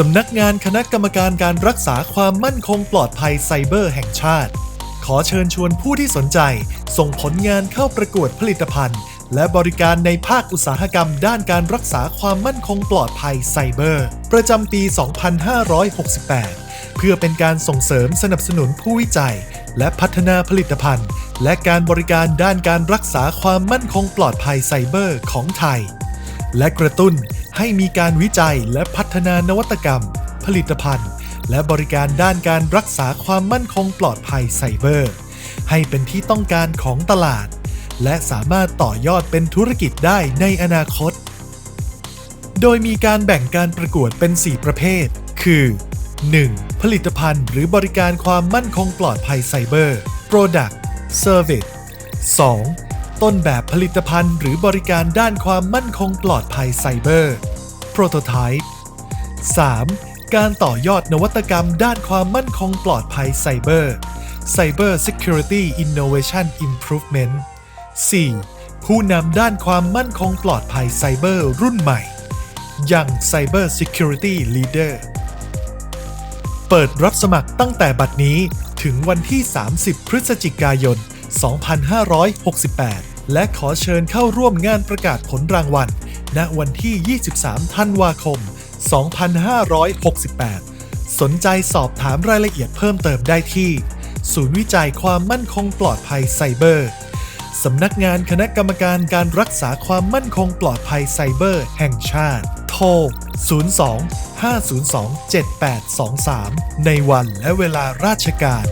สำนักงานคณะกรรมการการรักษาความมั่นคงปลอดภัยไซเบอร์แห่งชาติ ขอเชิญชวนผู้ที่สนใจ ส่งผลงานเข้าประกวดผลิตภัณฑ์ และบริการในภาคอุตสาหกรรมด้านการรักษาความมั่นคงปลอดภัยไซเบอร์ ประจำปี 2568 เพื่อเป็นการส่งเสริมสนับสนุนผู้วิจัย และพัฒนาผลิตภัณฑ์ และการบริการด้านการรักษาความมั่นคงปลอดภัยไซเบอร์ของไทย และกระตุ้น ให้มีการวิจัยและพัฒนานวัตกรรม ผลิตภัณฑ์ และบริการด้านการรักษาความมั่นคงปลอดภัยไซเบอร์ ให้เป็นที่ต้องการของตลาด และสามารถต่อยอดเป็นธุรกิจได้ในอนาคต โดยมีการแบ่งการประกวดเป็น 4 ประเภท คือ 1. ผลิตภัณฑ์หรือบริการความมั่นคงปลอดภัยไซเบอร์ Product Service 2. ต้นแบบผลิตภัณฑ์หรือบริการด้านความมั่นคงปลอดภัยไซเบอร์ Prototype 3. การต่อยอดนวัตกรรมด้านความมั่นคงปลอดภัยไซเบอร์ Cyber Security Innovation Improvement 4. ผู้นำด้านความมั่นคงปลอดภัยไซเบอร์รุ่นใหม่ ยัง Cyber Security Leader เปิดรับสมัครตั้งแต่บัดนี้ถึงวันที่ 30 พฤศจิกายน 2568 และขอเชิญเข้าร่วมงานประกาศผลรางวัล ณวันที่ 23 ธันวาคม 2568 สนใจสอบถามรายละเอียดเพิ่มเติมได้ที่ ศูนย์วิจัยความมั่นคงปลอดภัยไซเบอร์ สำนักงานคณะกรรมการการรักษาความมั่นคงปลอดภัยไซเบอร์ แห่งชาติ โทร 02 502 7823 ในวันและเวลาราชการ